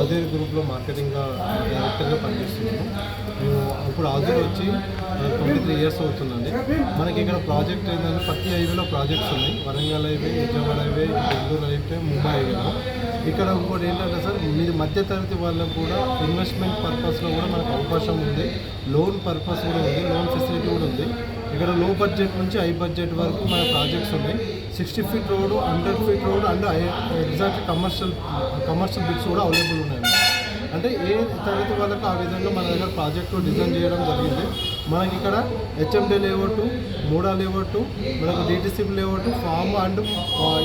ఆధురి గ్రూప్లో మార్కెటింగ్గా డైరెక్టర్గా పనిచేస్తున్నాము. మేము అప్పుడు ఆధురి వచ్చి ట్వంటీ త్రీ ఇయర్స్ అవుతుందండి. మనకి ఇక్కడ ప్రాజెక్ట్ ఏంటంటే ప్రతి హైవేలో ప్రాజెక్ట్స్ ఉన్నాయి. Warangal highway Vijayawada highway Bengaluru highway Mumbai హైవేలో ఇక్కడ ఇంకోటి ఏంటంటే సార్ మీది మధ్యతరగతి వాళ్ళకు కూడా ఇన్వెస్ట్మెంట్ పర్పస్లో కూడా మనకు అవకాశం ఉంది. లోన్ పర్పస్ కూడా ఉంది. లోన్ ఫెసిలిటీ కూడా ఉంది. ఇక్కడ లో బడ్జెట్ నుంచి హై బడ్జెట్ వరకు మన ప్రాజెక్ట్స్ ఉన్నాయి. Sixty feet road hundred feet road and exact commercial commercial bits కూడా అవైలబుల్ ఉన్నాయి అంటే ఏ తరగతి వాళ్ళకు ఆ విధంగా మన దగ్గర ప్రాజెక్టు డిజైన్ చేయడం జరిగింది. మనకి ఇక్కడ హెచ్ఎండి లేఅవుట్ మూడా లేఅవుట్ మనకు డిటిసిపి లేఅవుట్ ఫామ్ అండ్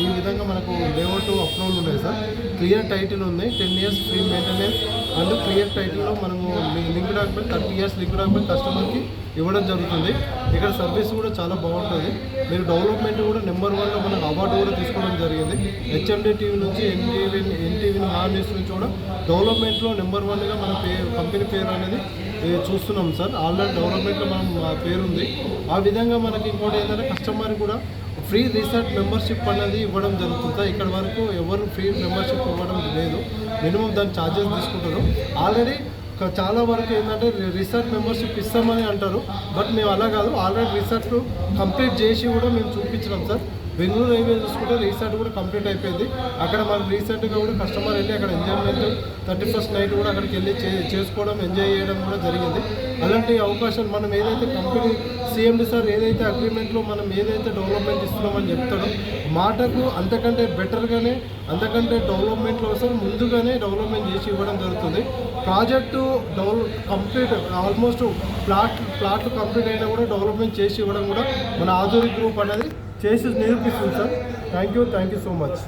ఈ విధంగా మనకు లేఅవుట్ అప్రూవల్ ఉన్నాయి సార్. క్లియర్ టైటిల్ ఉంది. Ten years free maintenance and clear టైటిల్లో మనము link document thirty years link document కస్టమర్కి ఇవ్వడం జరుగుతుంది. ఇక్కడ సర్వీస్ కూడా చాలా బాగుంటుంది. మీరు డెవలప్మెంట్ కూడా నెంబర్ వన్లో మనకు అవార్డు కూడా తీసుకోవడం జరిగింది. హెచ్ఎండి టీవీ నుంచి ఎన్టీవీ ఎన్టీవీ మా న్యూస్ నుంచి కూడా డెవలప్మెంట్లో నెంబర్ వన్గా మన పే కంపెనీ పేరు అనేది చూస్తున్నాం సార్. ఆల్రెడీ డెవలప్మెంట్లో మనం మా పేరు ఉంది ఆ విధంగా మనకి ఇంకోటి ఏంటంటే కస్టమర్ కూడా ఫ్రీ రీసెర్చ్ మెంబర్షిప్ అనేది ఇవ్వడం జరుగుతుంది? ఇక్కడ వరకు ఎవరు ఫ్రీ మెంబర్షిప్ ఇవ్వడం లేదు. మినిమం దాని ఛార్జెస్ తీసుకుంటారు. ఆల్రెడీ చాలా వరకు ఏంటంటే రీసెర్చ్ మెంబర్షిప్ ఇస్తామని అంటారు. బట్ మేము అలా కాదు. ఆల్రెడీ రీసెర్చ్ కంప్లీట్ చేసి కూడా మేము చూపించినాం సార్. బెంగళూరు హైవే చూసుకుంటే రీసెంట్ కూడా కంప్లీట్ అయిపోయింది. అక్కడ మనకు రీసెంట్గా కూడా కస్టమర్ వెళ్ళి అక్కడ ఎంజాయ్మెంట్ థర్టీ ఫస్ట్ నైట్ కూడా అక్కడికి వెళ్ళి చే చేసుకోవడం ఎంజాయ్ చేయడం కూడా జరిగింది. అలాంటి అవకాశాలు మనం ఏదైతే కంపెనీ సీఎండి సార్ ఏదైతే అగ్రిమెంట్లో మనం ఏదైతే డెవలప్మెంట్ ఇస్తున్నామని చెప్తాడో మాటకు అంతకంటే బెటర్గానే అంతకంటే డెవలప్మెంట్ కోసం ముందుగానే డెవలప్మెంట్ చేసి ఇవ్వడం జరుగుతుంది. Project develop complete almost plot ప్లాట్లు కంప్లీట్ అయినా కూడా డెవలప్మెంట్ చేసి ఇవ్వడం కూడా మన ఆధునిక గ్రూప్ అనేది చేసి నిరూపిస్తుంది sir. Thank you thank you so much